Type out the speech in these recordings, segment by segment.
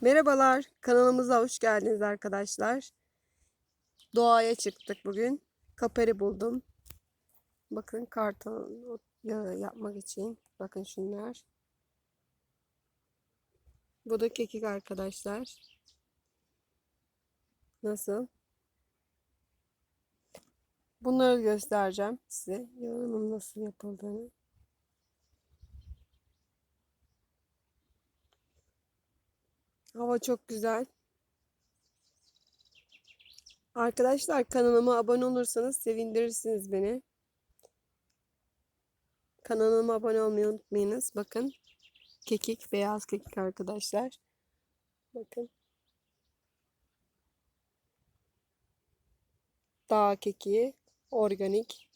Merhabalar, kanalımıza hoş geldiniz arkadaşlar. Doğaya çıktık bugün. Kaperi buldum. Bakın karton yapmak için. Bakın şunlar. Bu da kekik arkadaşlar. Nasıl? Bunları göstereceğim size. Yağının nasıl yapıldığını. Hava çok güzel. Arkadaşlar kanalıma abone olursanız sevindirirsiniz beni. Kanalıma abone olmayı unutmayınız. Bakın kekik, beyaz kekik arkadaşlar. Bakın. Dağ kekiği, organik.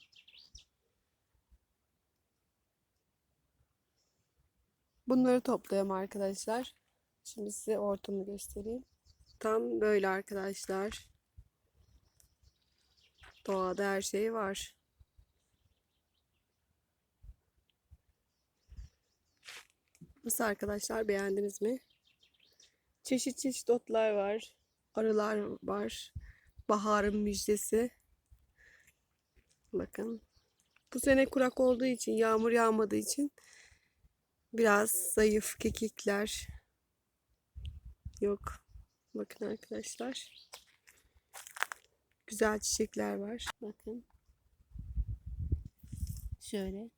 Bunları topluyorum arkadaşlar. Şimdi size ortamı göstereyim. Tam böyle arkadaşlar. Doğada her şey var. Nasıl arkadaşlar beğendiniz mi? Çeşit çeşit otlar var. Arılar var. Baharın müjdesi. Bakın. Bu sene kurak olduğu için, yağmur yağmadığı için biraz zayıf kekikler, Yok. Bakın arkadaşlar. Güzel çiçekler var. Bakın. Şöyle.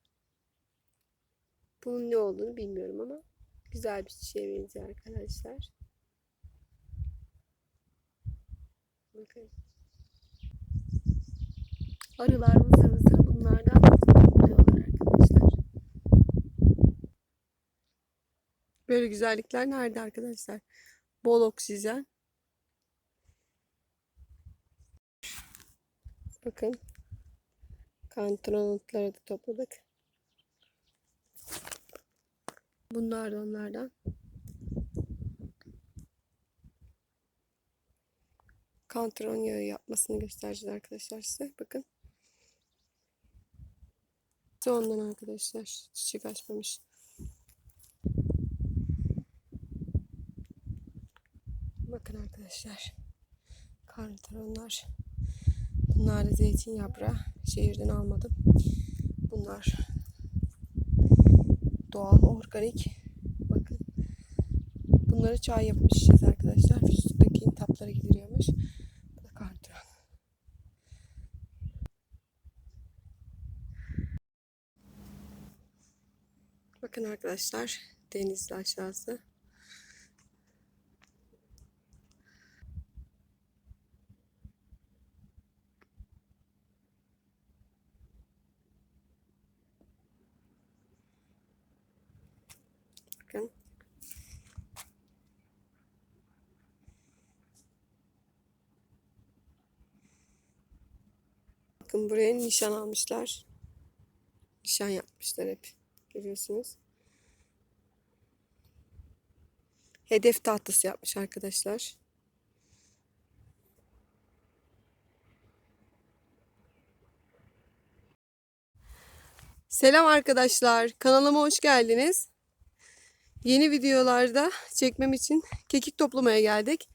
Bunun ne olduğunu bilmiyorum ama güzel bir çiçeğe benziyor arkadaşlar. Bakın. Arılar vızır vızır bunlardan topluyorlar arkadaşlar. Böyle güzellikler nerede arkadaşlar? Bol oksijen. Bakın. Kantronotları da topladık. Bunlar da onlardan. Kantron yağı yapmasını göstereceğiz arkadaşlar size. Bakın. İşte ondan arkadaşlar. Çiçek açmamış. Bakın arkadaşlar. Karnitaronlar. Bunlar da zeytin yaprağı. Şehirden almadım. Bunlar doğal, organik. Bakın. Bunları çay içeceğiz arkadaşlar. Vücuttaki intapları gideriyormuş. Bakın arkadaşlar. Denizli aşağısı. Bakın. Bakın buraya nişan almışlar. Nişan yapmışlar hep. Görüyorsunuz. Hedef tahtası yapmış arkadaşlar. Selam arkadaşlar. Kanalıma hoş geldiniz. Yeni videolarda çekmem için kekik toplamaya geldik.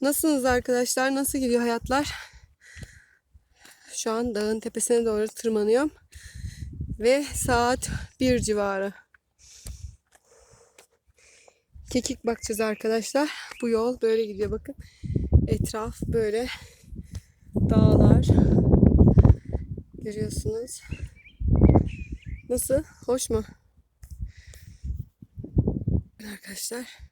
Nasılsınız arkadaşlar? Nasıl gidiyor hayatlar? Şu an dağın tepesine doğru tırmanıyorum. Ve saat 1 civarı. Kekik bakacağız arkadaşlar. Bu yol böyle gidiyor bakın. Etraf böyle dağlar. Görüyorsunuz. Nasıl? Hoş mu? Arkadaşlar.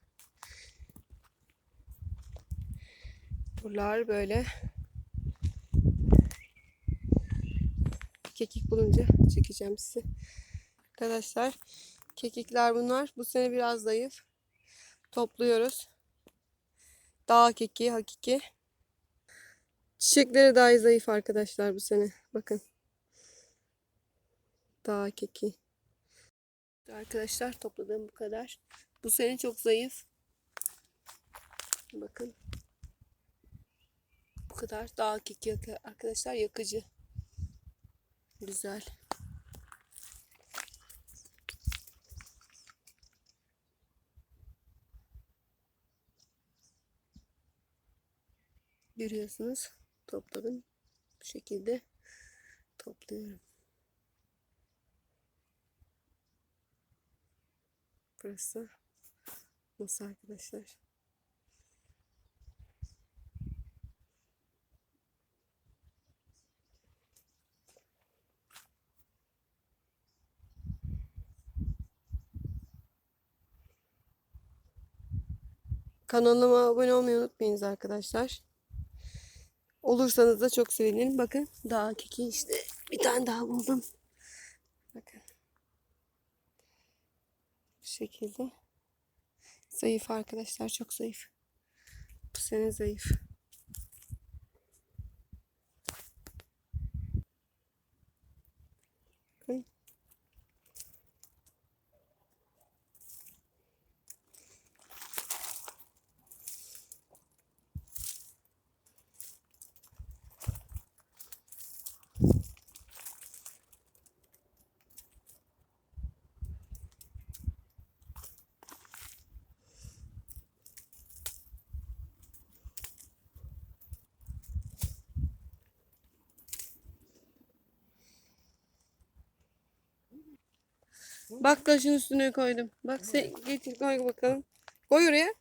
Buralar böyle. Kekik bulunca çekeceğim size. Arkadaşlar kekikler bunlar. Bu sene biraz zayıf. Topluyoruz. Dağ kekiği hakiki. Çiçekleri daha zayıf arkadaşlar bu sene. Bakın. Dağ keki. Arkadaşlar topladığım bu kadar. Bu sene çok zayıf. Bakın kadar daha kek yak arkadaşlar yakıcı. Güzel. Görüyorsunuz topladım. Bu şekilde topluyorum. Burası nasıl arkadaşlar? Kanalıma abone olmayı unutmayınız arkadaşlar. Olursanız da çok sevinirim. Bakın daha keki işte bir tane daha buldum. Bakın. Bu şekilde. Zayıf arkadaşlar çok zayıf. Bu sene zayıf. Bakın. Bak taşın üstüne koydum. Bak sen getir koy bakalım. Koy oraya.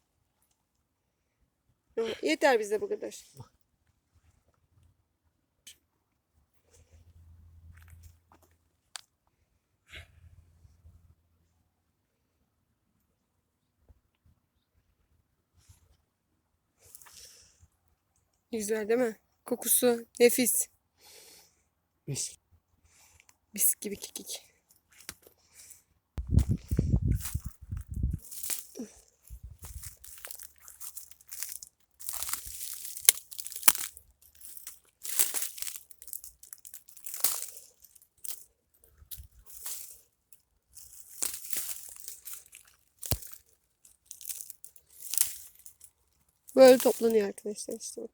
Yeter bize bu kadar. Güzel değil mi? Kokusu nefis. Mis. Mis gibi kekik. Böyle toplanıyor arkadaşlar işte bak.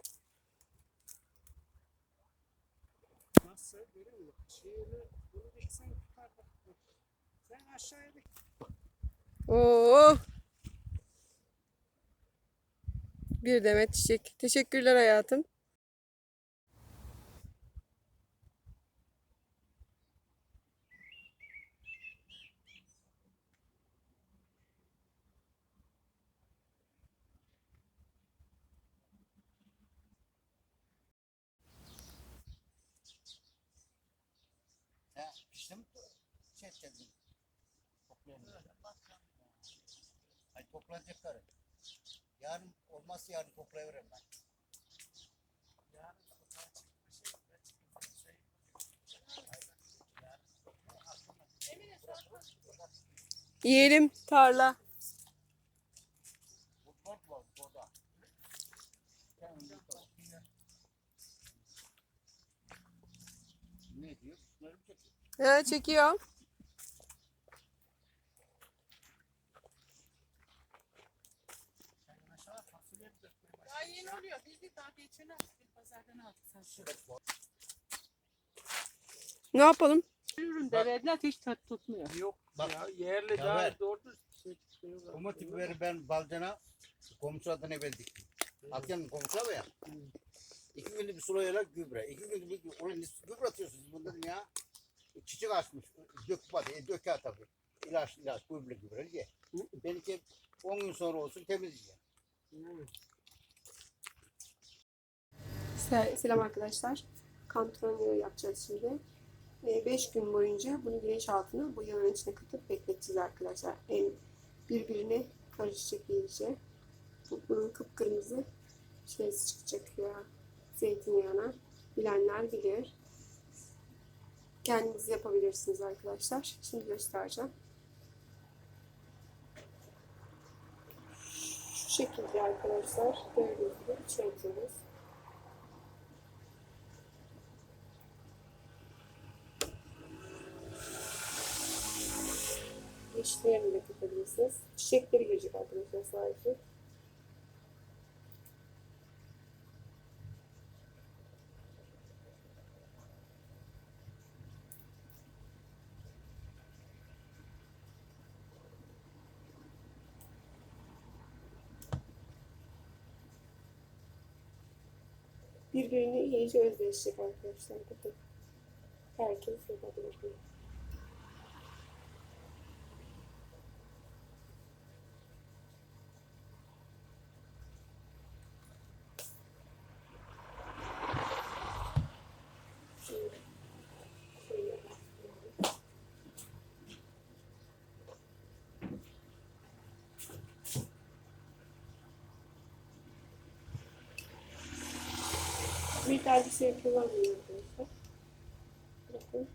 Oo. Bir demet çiçek. Teşekkürler hayatım. İşte mi? Şey edeceğiz. Toplayalım. Ay toplanacakları. Yarın olmazsa yarın toplayıveririm ben. Yiyelim tarla. Bu top var burada. Ne diyor? Şunları mı çekiyor? Ha, çekiyor. Daha yeni oluyor. Biz de daha geçen hafta bir pazardan aldık saçı. Ne yapalım? Ürün de verdiler hiç tat tutmuyor. Yok Bak, ya yerli ya daha ver. doğru düz şey çıkıyor. Kuma tipleri ben balcana komşu adına verdik. Atyan komşu abi ya. İki günde bir sulayala gübre. İki günde bir gübre. Gübre atıyorsunuz bunların ya? Çiçek açmış. Dök bak. E, döker tabii. İlaç ilaç gübre gübre diye. Benimki 10 gün sonra olsun temizleyeceğim. Se- Selam arkadaşlar. Kantonya yapacağız şimdi. 5 gün boyunca bunu güneş altına bu yağın içine katıp bekleteceğiz arkadaşlar. En birbirine karışacak iyice. Bu- Bunun kıpkırmızı şeysi çıkacak ya. Zeytinyağına. Bilenler bilir. Kendiniz yapabilirsiniz arkadaşlar. Şimdi göstereceğim. Şu şekilde arkadaşlar. Gördüğünüz gibi içine atıyoruz. Yeşillerini de katabilirsiniz. Çiçekleri girecek arkadaşlar sadece. Birbirini iyice özdeşecek arkadaşlar. Bakın. Herkes yapabilir bunu. Şöyle. Şöyle. Bir tane kullanmıyor arkadaşlar. Bakın.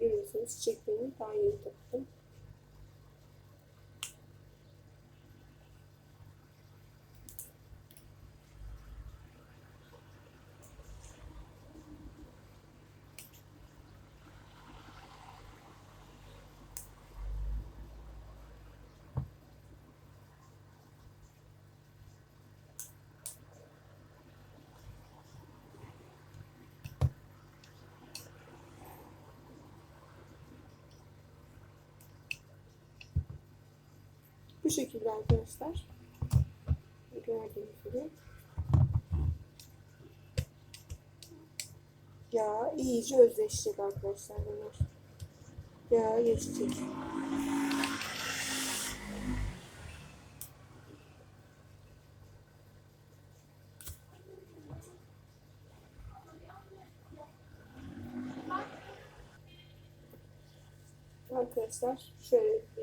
Görüyorsunuz çiçeklerini daha yeni topladım. Bu şekilde arkadaşlar. Gördüğünüz gibi. Ya iyice özleşecek arkadaşlar bunlar. Ya geçecek. Arkadaşlar şöyle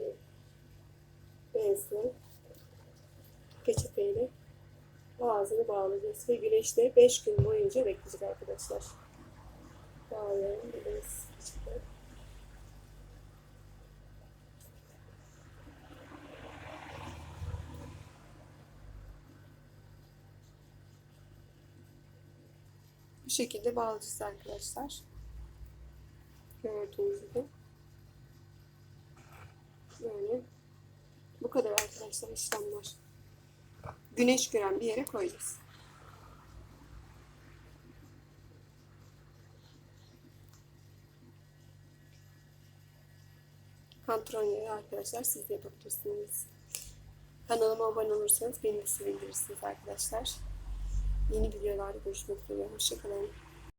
ağzını bağlayacağız ve güneşte 5 gün boyunca bekleyecek arkadaşlar. Bağlayalım bir bez peçete. Bu şekilde bağlayacağız arkadaşlar. Gördüğünüz gibi. Böyle. Bu kadar arkadaşlar işlemler. Güneş gören bir yere koyacağız. Kantron yağı arkadaşlar siz yapabilirsiniz. Kanalıma abone olursanız beni de sevindirirsiniz arkadaşlar. Yeni videolarda görüşmek üzere. Hoşçakalın.